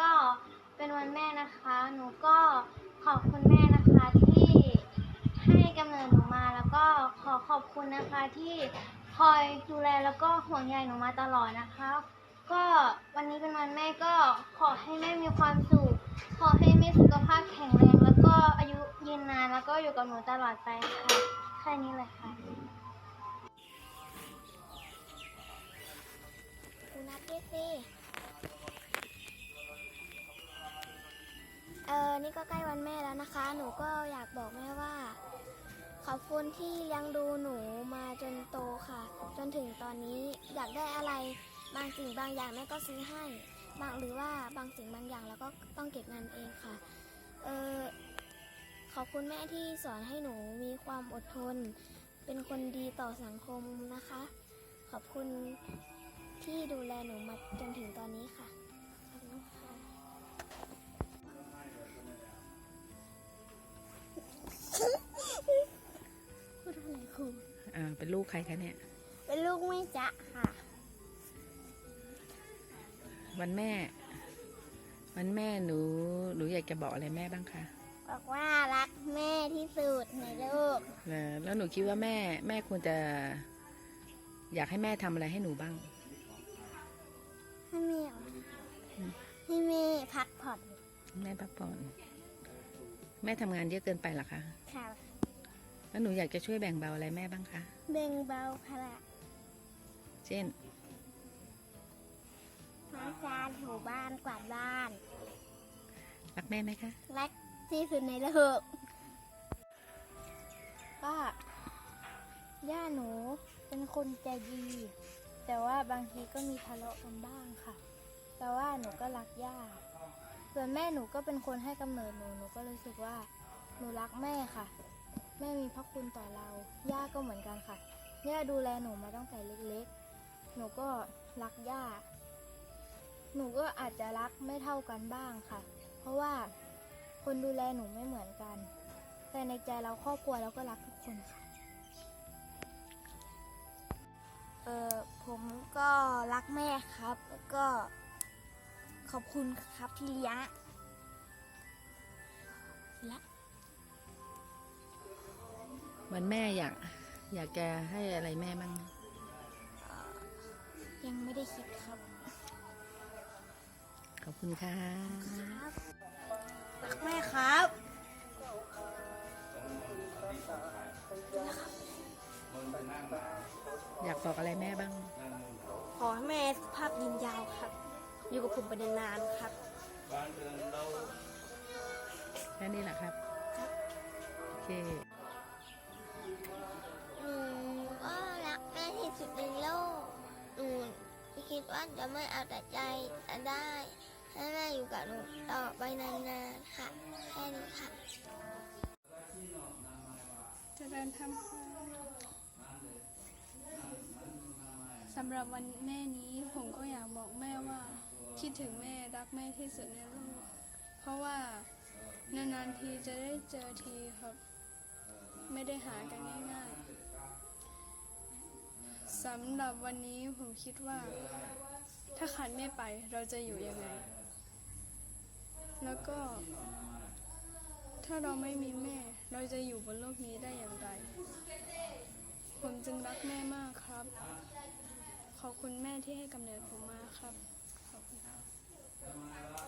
ก็เป็นวันแม่นะคะ หนูก็ขอบคุณแม่นะคะที่ให้กำเนิดหนูมา แล้วก็ขอขอบคุณนะคะที่คอยดูแลแล้วก็ห่วงใยหนูมาตลอดนะคะ ก็วันนี้เป็นวันแม่ก็ขอให้แม่มีความสุข ขอให้แม่สุขภาพแข็งแรง แล้วก็อายุยืนนาน แล้วก็อยู่กับหนูตลอดไปค่ะ แค่นี้เลยค่ะคุณนับด้วยสิ นี่ก็ใกล้วันแม่แล้วนะคะ หนูก็อยากบอกแม่ว่า ขอบคุณที่เลี้ยงดูหนูมาจนโตค่ะ จนถึงตอนนี้อยากได้อะไรบางสิ่งบางอย่างแม่ก็ซื้อให้ บางหรือว่าบางสิ่งบางอย่างเราก็ต้องเก็บเงินเองค่ะ เออขอบคุณแม่ที่สอนให้หนูมีความอดทน เป็นคนดีต่อสังคมนะคะ ขอบคุณที่ดูแลหนูมาจนถึงตอนนี้ค่ะ อ่าเป็นลูกใครคะเนี่ย เป็นลูกไม่จ๊ะค่ะ วันแม่ วันแม่หนูหนูอยากจะบอกอะไรแม่บ้างคะบอกว่ารักแม่ที่สุดในโลกเออแล้วหนูคิดว่าแม่ แม่ควรจะ อยากให้แม่ทำอะไรให้หนูบ้าง ให้แม่ให้แม่พักผ่อน แม่พักผ่อน แม่ทำงานเยอะเกินไปเหรอคะค่ะ แล้วหนูอยากจะช่วยแบ่งเบาอะไรแม่บ้างคะเบ่งเบาภาระเช่นล้างจานถูบ้านกวาดบ้าน รักแม่ไหมคะ รักที่สุดในโลกก็ย่าหนูเป็นคนใจดี แต่ว่าบางทีก็มีทะเลาะกันบ้างค่ะ แต่ว่าหนูก็รักย่า ส่วนแม่หนูก็เป็นคนให้กำเนิดหนู หนูก็รู้สึกว่าหนูรักแม่ค่ะ แม่มีพระคุณต่อเรา ย่าก็เหมือนกันค่ะ ย่าดูแลหนูมาตั้งแต่เล็กๆ หนูก็รักย่า หนูก็อาจจะรักไม่เท่ากันบ้างค่ะ เพราะว่าคนดูแลหนูไม่เหมือนกัน แต่ในใจเราครอบครัวเราก็รักทุกคนค่ะ เออผมก็รักแม่ครับ แล้วก็ขอบคุณครับที่เลี้ยงและ วันแม่อยาก อยากจะให้อะไรแม่บ้างยังไม่ได้คิดครับ ขอบคุณค่ะครับรักแม่ครับอยากบอกอะไรแม่บ้าง ขอให้แม่สุขภาพยืนยาวครับ อยู่กับผมไปนานๆครับแค่นี้แหละครับ โอเค ว่าจะไม่เอาแต่ใจจะได้ให้แม่อยู่กับหนูต่อไปนานๆค่ะ แค่นี้ค่ะเจริญธรรมค่ะสำหรับวันแม่นี้ผมก็อยากบอกแม่ว่า คิดถึงแม่รักแม่ที่สุดในโลกเพราะว่านานๆทีจะได้เจอทีครับ ไม่ได้หากันง่ายๆำหรับวันนี้ผมคิดว่า ถ้าขาดแม่ไปเราจะอยู่ยังไง แล้วก็ ถ้าเราไม่มีแม่ เราจะอยู่บนโลกนี้ได้อย่างไร ผมจึงรักแม่มากครับ ขอบคุณแม่ที่ให้กำเนิดผมมาครับ ขอบคุณครับ